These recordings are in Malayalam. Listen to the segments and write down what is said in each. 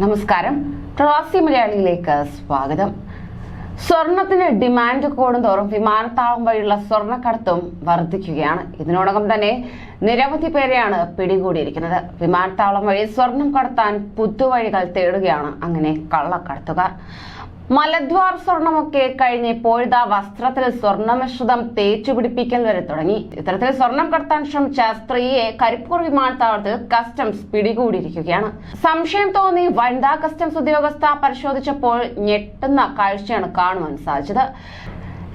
നമസ്കാരം. പ്രവാസി മലയാളിയിലേക്ക് സ്വാഗതം. സ്വർണത്തിന് ഡിമാൻഡ് കൂടുന്തോറും വിമാനത്താവളം വഴിയുള്ള സ്വർണക്കടത്തും വർദ്ധിക്കുകയാണ്. ഇതിനോടകം തന്നെ നിരവധി പേരെയാണ് പിടികൂടിയിരിക്കുന്നത്. വിമാനത്താവളം വഴി സ്വർണം കടത്താൻ പുതുവഴികൾ തേടുകയാണ്. അങ്ങനെ കള്ളക്കടത്തുകാർ. മലദ്വാർ സ്വർണമൊക്കെ കഴിഞ്ഞ് ഇപ്പോഴത്തെ വസ്ത്രത്തിൽ സ്വർണമിശ്രിതം തേച്ചുപിടിപ്പിക്കൽ വരെ തുടങ്ങി. ഇത്തരത്തിൽ സ്വർണം കടത്താൻ ശ്രമിച്ച സ്ത്രീയെ കരിപ്പൂർ വിമാനത്താവളത്തിൽ കസ്റ്റംസ് പിടികൂടിയിരിക്കുകയാണ്. സംശയം തോന്നി വനിതാ കസ്റ്റംസ് ഉദ്യോഗസ്ഥ പരിശോധിച്ചപ്പോൾ ഞെട്ടുന്ന കാഴ്ചയാണ് കാണുവാൻ സാധിച്ചത്.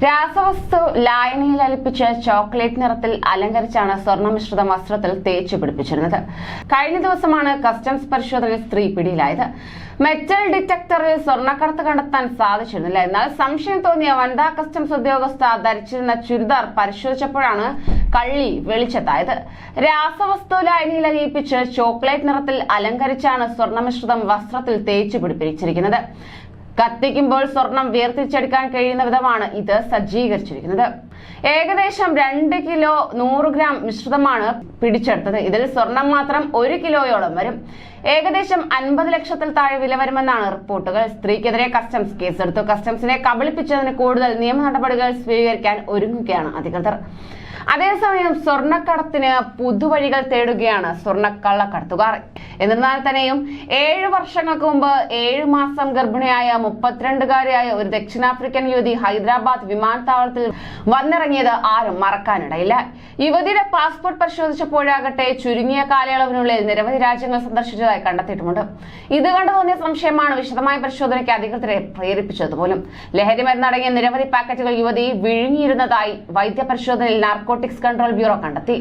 രാസവസ്തു ലായനിയിൽ അലിപ്പിച്ച് ചോക്ലേറ്റ് നിറത്തിൽ അലങ്കരിച്ചാണ് സ്വർണമിശ്രിത വസ്ത്രത്തിൽ തേച്ചു പിടിപ്പിച്ചിരുന്നത്. കഴിഞ്ഞ ദിവസമാണ് കസ്റ്റംസ് പരിശോധനയിൽ സ്ത്രീ പിടിയിലായത്. മെറ്റൽ ഡിറ്റക്ടറിൽ സ്വർണക്കടത്ത് കണ്ടെത്താൻ സാധിച്ചിരുന്നില്ല. എന്നാൽ സംശയം തോന്നിയ വനിതാ കസ്റ്റംസ് ഉദ്യോഗസ്ഥ ധരിച്ചിരുന്ന ചുരിദാർ പരിശോധിച്ചപ്പോഴാണ് കള്ളി വെളിച്ചത്തായത്. രാസവസ്തു ലായനിയിൽ അലിയിപ്പിച്ച് ചോക്ലേറ്റ് നിറത്തിൽ അലങ്കരിച്ചാണ് സ്വർണമിശ്രിതം വസ്ത്രത്തിൽ തേച്ചു പിടിപ്പിച്ചിരിക്കുന്നത്. കത്തിക്കുമ്പോൾ സ്വർണം വേർതിരിച്ചെടുക്കാൻ കഴിയുന്ന വിധമാണ് ഇത് സജ്ജീകരിച്ചിരിക്കുന്നത്. ഏകദേശം രണ്ട് കിലോ നൂറ് ഗ്രാം മിശ്രിതമാണ് പിടിച്ചെടുത്തത്. ഇതിൽ സ്വർണം മാത്രം ഒരു കിലോയോളം വരും. ഏകദേശം അൻപത് ലക്ഷത്തിൽ താഴെ വില വരുമെന്നാണ് റിപ്പോർട്ടുകൾ. സ്ത്രീക്കെതിരെ കസ്റ്റംസ് കേസെടുത്തു. കസ്റ്റംസിനെ കബളിപ്പിച്ചതിന് കൂടുതൽ നിയമ നടപടികൾ സ്വീകരിക്കാൻ ഒരുങ്ങുകയാണ് അധികൃതർ. അതേസമയം സ്വർണക്കടത്തിന് പുതുവഴികൾ തേടുകയാണ് സ്വർണക്കള്ളക്കടത്തുകാർ. എന്നിരുന്നാൽ തന്നെയും ഏഴ് വർഷങ്ങൾക്ക് മുമ്പ് ഏഴ് മാസം ഗർഭിണിയായ മുപ്പത്തിരണ്ടുകാരിയായ ഒരു ദക്ഷിണാഫ്രിക്കൻ യുവതി ഹൈദരാബാദ് വിമാനത്താവളത്തിൽ വന്നിറങ്ങിയത് ആരും മറക്കാനിടയില്ല. യുവതിയുടെ പാസ്പോർട്ട് പരിശോധിച്ചപ്പോഴാകട്ടെ ചുരുങ്ങിയ കാലയളവിനുള്ളിൽ നിരവധി രാജ്യങ്ങൾ സന്ദർശിച്ചതായി കണ്ടെത്തിയിട്ടുമുണ്ട്. ഇത് കണ്ടു തോന്നിയ സംശയമാണ് വിശദമായ പരിശോധനയ്ക്ക് അധികൃതരെ പ്രേരിപ്പിച്ചത് പോലും ലഹരി മരുന്നടങ്ങിയ നിരവധി പാക്കറ്റുകൾ യുവതി വിഴുങ്ങിയിരുന്നതായി വൈദ്യ പരിശോധനയിൽ നാർക്കോട്ടിക്സ് കൺട്രോൾ ബ്യൂറോ കണ്ടെത്തി.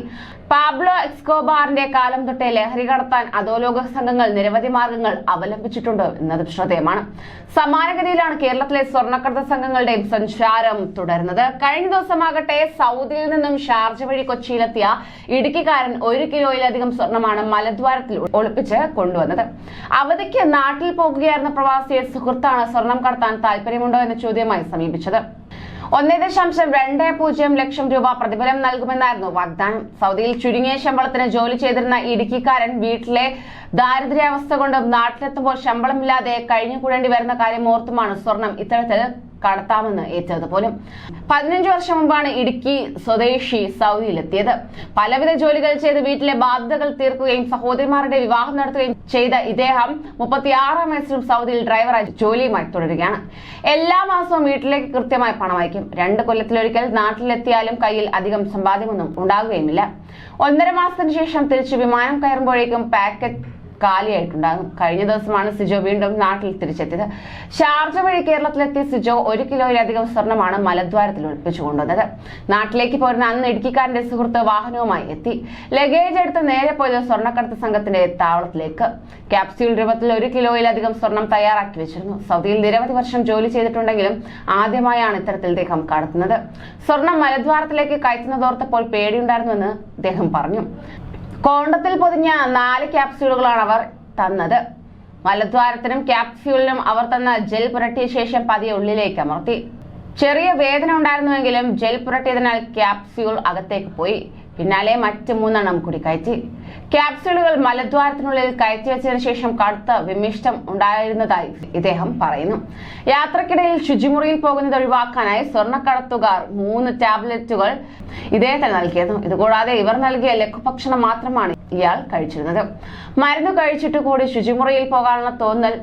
പാബ്ലോ എക്സ്കോബാറിന്റെ കാലം തൊട്ടേ ലഹരി കടത്താൻ അധോലോക സംഘങ്ങൾ നിരവധി മാർഗങ്ങൾ അവലംബിച്ചിട്ടുണ്ട് എന്നത് ശ്രദ്ധേയമാണ്. സമാനഗതിയിലാണ് കേരളത്തിലെ സ്വർണക്കടത്ത് സംഘങ്ങളുടെയും സഞ്ചാരം തുടരുന്നത്. കഴിഞ്ഞ ദിവസമാകട്ടെ സൗദിയിൽ നിന്നും ഷാർജ വഴി കൊച്ചിയിലെത്തിയ ഇടുക്കിക്കാരൻ ഒരു കിലോയിലധികം സ്വർണമാണ് മലദ്വാരത്തിൽ ഒളിപ്പിച്ച് കൊണ്ടുവന്നത്. അവധിക്ക് നാട്ടിൽ പോകുകയായിരുന്ന പ്രവാസിയെ സുഹൃത്താണ് സ്വർണം കടത്താൻ താല്പര്യമുണ്ടോ എന്ന ചോദ്യമായി സമീപിച്ചത്. ഒന്നേ ദശാംശം രണ്ട് പൂജ്യം ലക്ഷം രൂപ പ്രതിഫലം നൽകുമെന്നായിരുന്നു വാഗ്ദാനം. സൗദിയിൽ ചുരുങ്ങിയ ശമ്പളത്തിന് ജോലി ചെയ്തിരുന്ന ഇടുക്കിക്കാരൻ വീട്ടിലെ ദാരിദ്ര്യാവസ്ഥ കൊണ്ടും നാട്ടിലെത്തുമ്പോൾ ശമ്പളമില്ലാതെ കഴിഞ്ഞുകൂടേണ്ടി വരുന്ന കാര്യം ഓർത്തുമാണ് സ്വർണം. ഇത്തരത്തിൽ കടത്താമെന്ന് ഏറ്റത് പോലും പതിനഞ്ചു വർഷം മുമ്പാണ് ഇടുക്കി സ്വദേശി സൗദിയിലെത്തിയത്. പലവിധ ജോലികൾ ചെയ്ത് വീട്ടിലെ ബാധ്യതകൾ തീർക്കുകയും സഹോദരിമാരുടെ വിവാഹം നടത്തുകയും ചെയ്ത ഇദ്ദേഹം മുപ്പത്തിയാറാം വയസ്സിലും സൗദിയിൽ ഡ്രൈവറായി ജോലിയുമായി തുടരുകയാണ്. എല്ലാ മാസവും വീട്ടിലേക്ക് കൃത്യമായി പണം അയക്കും. രണ്ട് കൊല്ലത്തിലൊരിക്കൽ നാട്ടിലെത്തിയാലും കയ്യിൽ അധികം സമ്പാദ്യമൊന്നും ഉണ്ടാകുകയുമില്ല. ഒന്നര മാസത്തിന് ശേഷം തിരിച്ച് വിമാനം കയറുമ്പോഴേക്കും പാക്കറ്റ് കാലിയായിട്ടുണ്ടാകും കഴിഞ്ഞ ദിവസമാണ് സിജോ വീണ്ടും നാട്ടിൽ തിരിച്ചെത്തിയത്. ഷാർജ വഴി കേരളത്തിലെത്തിയ സിജോ ഒരു കിലോയിലധികം സ്വർണമാണ് മലദ്വാരത്തിൽ ഒളിപ്പിച്ചു കൊണ്ടുവന്നത്. നാട്ടിലേക്ക് പോരുന്ന അന്ന് ഇടുക്കിക്കാരന്റെ സുഹൃത്ത് വാഹനവുമായി എത്തി. ലഗേജ് എടുത്ത് നേരെ പോയത് സ്വർണക്കടത്ത് സംഘത്തിന്റെ താവളത്തിലേക്ക്. ക്യാപ്സ്യൂൾ രൂപത്തിൽ ഒരു കിലോയിലധികം സ്വർണം തയ്യാറാക്കി വെച്ചിരുന്നു. സൗദിയിൽ നിരവധി വർഷം ജോലി ചെയ്തിട്ടുണ്ടെങ്കിലും ആദ്യമായാണ് ഇത്തരത്തിൽ ഇദ്ദേഹം കടത്തുന്നത്. സ്വർണം മലദ്വാരത്തിലേക്ക് കയറ്റുന്നതോർത്തപ്പോൾ പേടിയുണ്ടായിരുന്നുവെന്ന് അദ്ദേഹം പറഞ്ഞു. കോണ്ടത്തിൽ പൊതിഞ്ഞ നാല് ക്യാപ്സ്യൂളുകളാണ് അവർ തന്നത്. മലദ്വാരത്തിനും ക്യാപ്സ്യൂളിനും അവർ തന്ന ജെൽ പുരട്ടിയ ശേഷം പതിയെ ഉള്ളിലേക്ക് അമർത്തി. ചെറിയ വേദന ഉണ്ടായിരുന്നുവെങ്കിലും ജെൽ പുരട്ടിയതിനാൽ ക്യാപ്സ്യൂൾ അകത്തേക്ക് പോയി. പിന്നാലെ മറ്റ് മൂന്നെണ്ണം കൂടി കയറ്റി. ക്യാപ്സ്യൂളുകൾ മലദ്വാരത്തിനുള്ളിൽ കയറ്റി വെച്ചതിന് ശേഷം കടുത്ത വിമിഷ്ടം ഉണ്ടായിരുന്നതായി ഇദ്ദേഹം പറയുന്നു. യാത്രക്കിടയിൽ ശുചിമുറിയിൽ പോകുന്നത് ഒഴിവാക്കാനായി സ്വർണക്കടത്തുകാർ മൂന്ന് ടാബ്ലറ്റുകൾ ഇദ്ദേഹത്തിന് നൽകിയിരുന്നു ഇതുകൂടാതെ ഇവർ നൽകിയ ലഘുഭക്ഷണം മാത്രമാണ് ഇയാൾ കഴിച്ചിരുന്നത്. മരുന്ന് കഴിച്ചിട്ട് കൂടി ശുചിമുറിയിൽ പോകാനുള്ള തോന്നൽ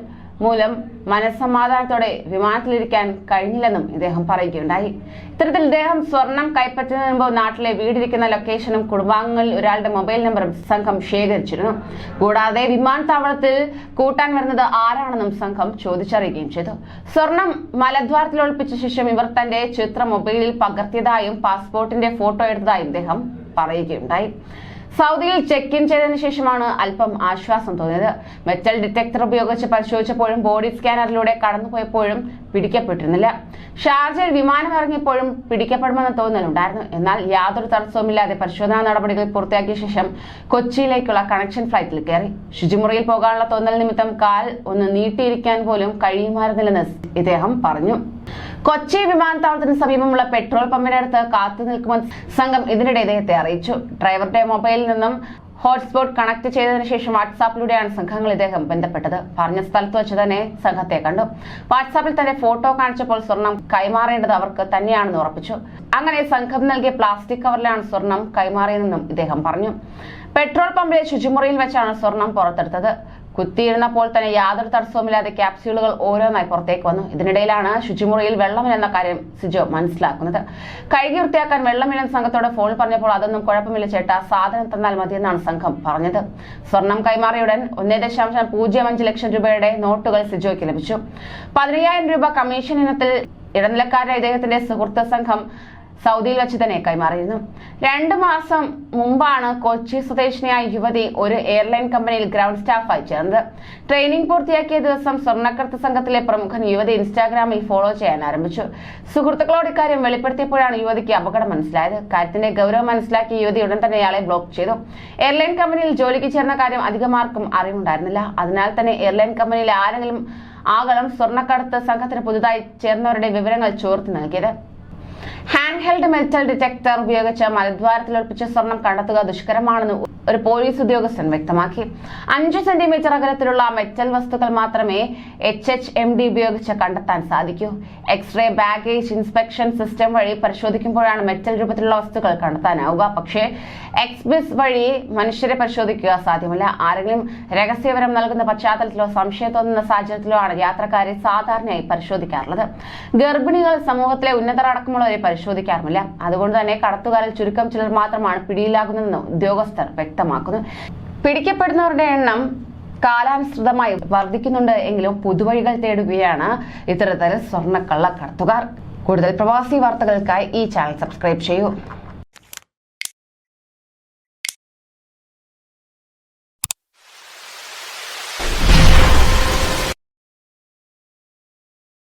മൂലം മനസ്സമാധാനത്തോടെ വിമാനത്തിലിരിക്കാൻ കഴിഞ്ഞില്ലെന്നും ഇദ്ദേഹം പറയുകയുണ്ടായി. ഇത്തരത്തിൽ ഇദ്ദേഹം സ്വർണം കൈപ്പറ്റുന്നതിന് മുമ്പ് നാട്ടിലെ വീടിരിക്കുന്ന ലൊക്കേഷനും കുടുംബാംഗങ്ങളിൽ ഒരാളുടെ മൊബൈൽ നമ്പറും സംഘം ശേഖരിച്ചിരുന്നു. കൂടാതെ വിമാനത്താവളത്തിൽ കൂട്ടാൻ വരുന്നത് ആരാണെന്നും സംഘം ചോദിച്ചറിയുകയും ചെയ്തു. സ്വർണം മലദ്വാരത്തിൽ ഒളിപ്പിച്ച ശേഷം ഇവർ തന്റെ ചിത്രം മൊബൈലിൽ പകർത്തിയതായും പാസ്പോർട്ടിന്റെ ഫോട്ടോ എടുത്തതായും ഇദ്ദേഹം പറയുകയുണ്ടായി. സൗദിയിൽ ചെക്ക് ഇൻ ചെയ്തതിന് ശേഷമാണ് അല്പം ആശ്വാസം തോന്നിയത്. മെറ്റൽ ഡിറ്റക്ടർ ഉപയോഗിച്ച് പരിശോധിച്ചപ്പോഴും ബോഡി സ്കാനറിലൂടെ കടന്നുപോയപ്പോഴും പിടിക്കപ്പെട്ടിരുന്നില്ല. ഷാർജയിൽ വിമാനം ഇറങ്ങിയപ്പോഴും പിടിക്കപ്പെടുമെന്ന തോന്നലുണ്ടായിരുന്നു. എന്നാൽ യാതൊരു തടസ്സവുമില്ലാതെ പരിശോധനാ നടപടികൾ പൂർത്തിയാക്കിയ ശേഷം കൊച്ചിയിലേക്കുള്ള കണക്ഷൻ ഫ്ലൈറ്റിൽ കയറി. ശുചിമുറിയിൽ പോകാനുള്ള തോന്നൽ നിമിത്തം കാൽ ഒന്ന് നീട്ടിയിരിക്കാൻ പോലും കഴിയുമായിരുന്നില്ലെന്ന് ഇദ്ദേഹം പറഞ്ഞു. കൊച്ചി വിമാനത്താവളത്തിന് സമീപമുള്ള പെട്രോൾ പമ്പിനടുത്ത് കാത്തു നിൽക്കുമെന്ന് സംഘം ഇതിനിടെ ഇദ്ദേഹത്തെ അറിയിച്ചു. ഡ്രൈവറുടെ മൊബൈലിൽ നിന്നും ഹോട്ട്സ്പോട്ട് കണക്ട് ചെയ്തതിനു ശേഷം വാട്സാപ്പിലൂടെയാണ് സംഘങ്ങൾ ഇദ്ദേഹം ബന്ധപ്പെട്ടത്. പറഞ്ഞ സ്ഥലത്ത് വെച്ച് തന്നെ സംഘത്തെ കണ്ടു. വാട്സാപ്പിൽ തന്നെ ഫോട്ടോ കാണിച്ചപ്പോൾ സ്വർണം കൈമാറേണ്ടത് അവർക്ക് തന്നെയാണെന്ന് ഉറപ്പിച്ചു. അങ്ങനെ സംഘം നൽകിയ പ്ലാസ്റ്റിക് കവറിലാണ് സ്വർണം കൈമാറിയതെന്നും ഇദ്ദേഹം പറഞ്ഞു. പെട്രോൾ പമ്പിലെ ശുചിമുറിയിൽ വെച്ചാണ് സ്വർണം പുറത്തെടുത്തത്. കുത്തിയിരുന്നപ്പോൾ തന്നെ യാതൊരു തടസ്സവുമില്ലാതെ ക്യാപ്സ്യൂളുകൾ ഓരോന്നായി പുറത്തേക്ക് വന്നു. ഇതിനിടയിലാണ് ശുചിമുറിയിൽ വെള്ളമില്ലെന്ന കാര്യം സിജോ മനസ്സിലാക്കുന്നത്. കഴുകി വൃത്തിയാക്കാൻ വെള്ളമില്ലെന്ന് സംഘത്തോട് ഫോണിൽ പറഞ്ഞപ്പോൾ അതൊന്നും കുഴപ്പമില്ല ചേട്ടാ സാധനം തന്നാൽ മതിയെന്നാണ് സംഘം പറഞ്ഞത്. സ്വർണം കൈമാറിയുടൻ ഒന്നേ ദശാംശം പൂജ്യം അഞ്ച് ലക്ഷം രൂപയുടെ നോട്ടുകൾ സിജോയ്ക്ക് ലഭിച്ചു. പതിനയ്യായിരം രൂപ കമ്മീഷൻ ഇനത്തിൽ ഇടനിലക്കാരുടെ ഇദ്ദേഹത്തിന്റെ സുഹൃത്ത് സംഘം സൗദിയിൽ വെച്ച് തന്നെ കൈമാറിയിരുന്നു. രണ്ട് മാസം മുമ്പാണ് കൊച്ചി സ്വദേശിനിയായ യുവതി ഒരു എയർലൈൻ കമ്പനിയിൽ ഗ്രൗണ്ട് സ്റ്റാഫായി ചേർന്നത്. ട്രെയിനിങ് പൂർത്തിയാക്കിയ ദിവസം സ്വർണക്കടത്ത് സംഘത്തിലെ പ്രമുഖൻ യുവതി ഇൻസ്റ്റാഗ്രാമിൽ ഫോളോ ചെയ്യാൻ ആരംഭിച്ചു. സുഹൃത്തുക്കളോട് ഇക്കാര്യം വെളിപ്പെടുത്തിയപ്പോഴാണ് യുവതിക്ക് അപകടം മനസ്സിലായത്. കാര്യത്തിന്റെ ഗൗരവം മനസ്സിലാക്കിയ യുവതി ഉടൻ തന്നെ ഇയാളെ ബ്ലോക്ക് ചെയ്തു. എയർലൈൻ കമ്പനിയിൽ ജോലിക്ക് ചേർന്ന കാര്യം അധികമാർക്കും അറിവുണ്ടായിരുന്നില്ല. അതിനാൽ തന്നെ എയർലൈൻ കമ്പനിയിലെ ആരെങ്കിലും ആകളം സ്വർണക്കടത്ത് സംഘത്തിന് പുതുതായി ചേർന്നവരുടെ വിവരങ്ങൾ ചോർത്തി നൽകിയത്. ഹാൻഡ് ഹെൽഡ് മെറ്റൽ ഡിറ്റക്ടർ ഉപയോഗിച്ച് മലദ്വാരത്തിൽ ഒളിപ്പിച്ച സ്വർണം കണ്ടെത്തുക ദുഷ്കരമാണെന്ന് ഒരു പോലീസ് ഉദ്യോഗസ്ഥൻ വ്യക്തമാക്കി. അഞ്ച് സെന്റിമീറ്റർ അകലത്തിലുള്ള മെറ്റൽ വസ്തുക്കൾ മാത്രമേ എച്ച് എച്ച് എം ഡി ഉപയോഗിച്ച് കണ്ടെത്താൻ സാധിക്കൂ. എക്സ്റേ ബാഗേജ് ഇൻസ്പെക്ഷൻ സിസ്റ്റം വഴി പരിശോധിക്കുമ്പോഴാണ് മെറ്റൽ രൂപത്തിലുള്ള വസ്തുക്കൾ കണ്ടെത്താനാവുക. പക്ഷേ എക്സ്ബിസ് വഴി മനുഷ്യരെ പരിശോധിക്കുക സാധ്യമല്ല. ആരെങ്കിലും രഹസ്യവരം നൽകുന്ന പശ്ചാത്തലത്തിലോ സംശയം തോന്നുന്ന സാഹചര്യത്തിലോ ആണ് യാത്രക്കാരെ സാധാരണയായി പരിശോധിക്കാറുള്ളത്. ഗർഭിണികൾ സമൂഹത്തിലെ ഉന്നതർ അടക്കമുള്ളവരെ പരിശോധിക്കാറുമില്ല. അതുകൊണ്ട് തന്നെ കടത്തുകാരിൽ ചുരുക്കം ചിലർ മാത്രമാണ് പിടിയിലാകുന്നതെന്ന് ഉദ്യോഗസ്ഥർ വ്യക്തമാക്കുന്നു. പിടിക്കപ്പെടുന്നവരുടെ എണ്ണം കാലാനുസൃതമായി വർദ്ധിക്കുന്നുണ്ട് എങ്കിലും പുതുവഴികൾ തേടുകയാണ് ഇത്തരത്തിൽ സ്വർണക്കള്ള കടത്തുകാർ. കൂടുതൽ പ്രവാസി വാർത്തകൾക്കായി ഈ ചാനൽ സബ്സ്ക്രൈബ് ചെയ്യൂ.